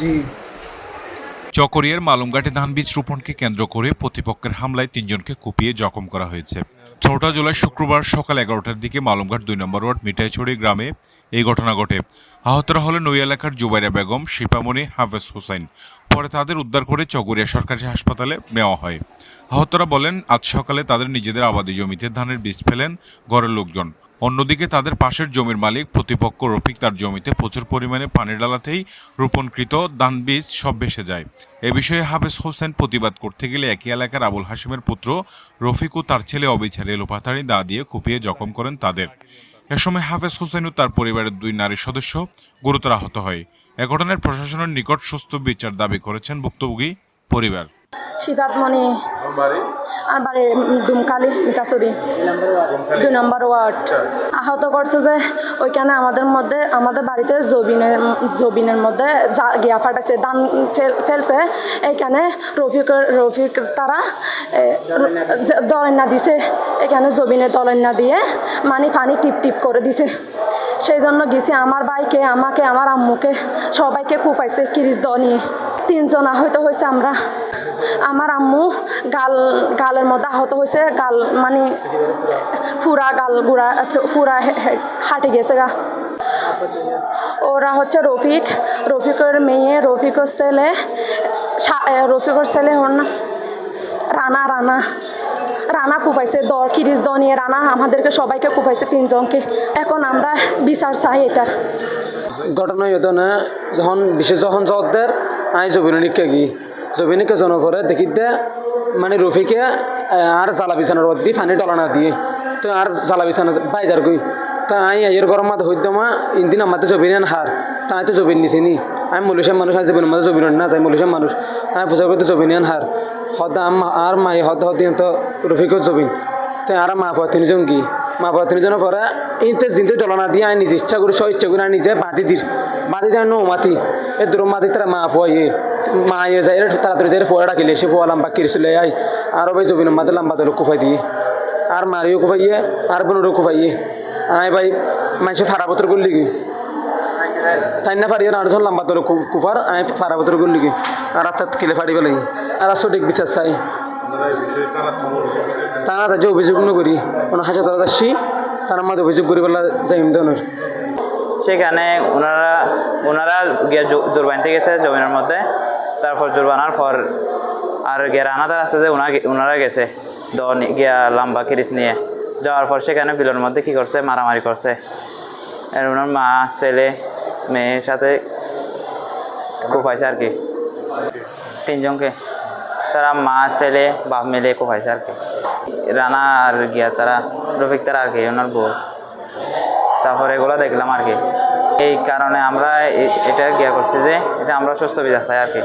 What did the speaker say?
জি। চকরিয়ার মালুমঘাটে ধান বীজ রোপণকে কেন্দ্র করে প্রতিপক্ষের হামলায় তিনজনকে কুপিয়ে জখম করা হয়েছে। চৌঠা জুলাই শুক্রবার সকাল এগারোটার দিকে মালুমঘাট দুই নম্বর ওয়ার্ড মিঠাইছড়ি গ্রামে এই ঘটনা ঘটে। আহতরা হলেন ওই এলাকার জুবাইরা বেগম, শিপামণি, হাফেজ হোসেন। পরে তাদের উদ্ধার করে চকরিয়া সরকারি হাসপাতালে নেওয়া হয়। আহতরা বলেন, আজ সকালে তাদের নিজেদের আবাদি জমিতে ধানের বীজ ফেলেন ঘরের লোকজন। অন্যদিকে তাদের পাশের জমির মালিক প্রতিপক্ষ রফিক তার জমিতে প্রচুর পরিমাণে পানি ডালাতেই রোপণকৃত ধান বীজ সব ভেসে যায়। এ বিষয়ে হাফেজ হোসেন প্রতিবাদ করতে গেলে একই এলাকার আবুল হাসিমের পুত্র রফিক ও তার ছেলে অবিচারে এলোপাতাড়ি দা দিয়ে কুপিয়ে জখম করেন তাদের। এ সময় হাফেজ হোসেন ও তার পরিবারের দুই নারী সদস্য গুরুতর আহত হয়। এ ঘটনায় প্রশাসনের নিকট সুস্থ বিচার দাবি করেছেন ভুক্তভোগী পরিবার। শিবাত মণি। আর বাড়ি ডুমকালি মিঠাচুরি দুই নম্বর ওয়ার্ড। আহত করছে যে, ওইখানে আমাদের মধ্যে, আমাদের বাড়িতে জবিনের জবিনের মধ্যে গিয়া ফাটাইছে ফেল- ফেলছে। এইখানে রফিক রফিক তারা দলেন্না দিছে। এখানে জবিনে দলেন্না দিয়ে মানে পানি টিপ টিপ করে দিছে। সেই জন্য গেছি আমার ভাইকে, আমাকে, আমার আম্মুকে, সবাইকে কুপাইছে কিরিশ দ নিয়ে তিনজন আহত হয়েছে আমরা। আমার আম্মু গাল গালের মধ্যে আহত হয়েছে গাল মানে ফুরা গাল গুড়া ফুরা হাঁটে গেছে গা। ওরা হচ্ছে রফিক। রফিকের মেয়ে, রফিকর ছেলে রফিকের ছেলে ওর না, রানা রানা। রানা কুপাইছে দর কিরিশ দ নিয়ে। রানা আমাদেরকে সবাইকে কুপাইছে তিনজনকে। এখন আমরা বিচার চাই এটা ঘটনা না যখন বিশেষ যখন জগদের আই জবিনিকে গি জবিনিকে জন করে দেখি দে মানে রফিকে আর জ্বালা বিছানার দি পানি টলানা দিয়ে। তো আর জ্বালা বিছানা বাইজার গই তো আই এর গরম মাথা হইতে মা ইন্দিন আমাদের জবিন হার তাই তো জবিন নিছি নি আমি মলুষের মানুষ আর জীবনের মধ্যে জবিন না যাই মলুষের মানুষ আমি পূজা করতে জবিন হার হদ আর মাই হদ হদ তো রফিকের জবিন। তো আর মা পাওয়া তিনজন কি? মা পাওয়া তিনজনের পরে ইনতে জিনতে দলনা দিয়ে, আই নিজে ইচ্ছা করে সব ইচ্ছা করে আই নিজে বাঁধি দির বাঁধি দেয় নো মাতি। এ দূর মাতি তারা মা ফুয়া ইয়ে মা ইয়ে যায় তাড়াতাড়ি যায় ফুয়া ডাকিলে সে ফুয়া লাম্বা কিরছিলে আই আরও ভাই জবিন মাতে লাম্বা দল কুফাই দিয়ে। আর মারিও কুফাইয়ে আর বোনেরও কুফাইয়ে আই ভাই মাইসে ফাড়া পত্র করলি কি তাই না পারি আর লাম্বা দল কুফার আই ফাড়া পত্র করলি কি আর হাত কিলে ফাড়ি পেলাই আর আসো সঠিক বিচার চাই। তারা যে অভিযোগ নকরি কোনো হাজার তারা যাচ্ছি তার মধ্যে অভিযোগ করি পেলা যাইম ধরনের সেখানে ওনারা ওনারা গিয়ে জোর বানতে গেছে জমিনের মধ্যে। তারপর জোর বানার পর আর গিয়ে রানাদার আছে যে ওনারা ওনারা গেছে দ গিয়া লম্বা কিরিস নিয়ে। যাওয়ার পর সেখানে বিলের মধ্যে কি করছে? মারামারি করছে। আর ওনার মা, ছেলে, মেয়ের সাথে কোপাইছে আর কি। তিনজনকে। তারা মা, ছেলে, বাপ মিলে কোপাইছে আর কি। রানা আর গিয়া তারা, রফিক তারা আর কি, ওনার বউ। তারপরে এগুলো দেখলাম আর কি। এই কারণে আমরা এটা গিয়া করছি যে, এটা আমরা সুস্থ বিচার চাই আর কি।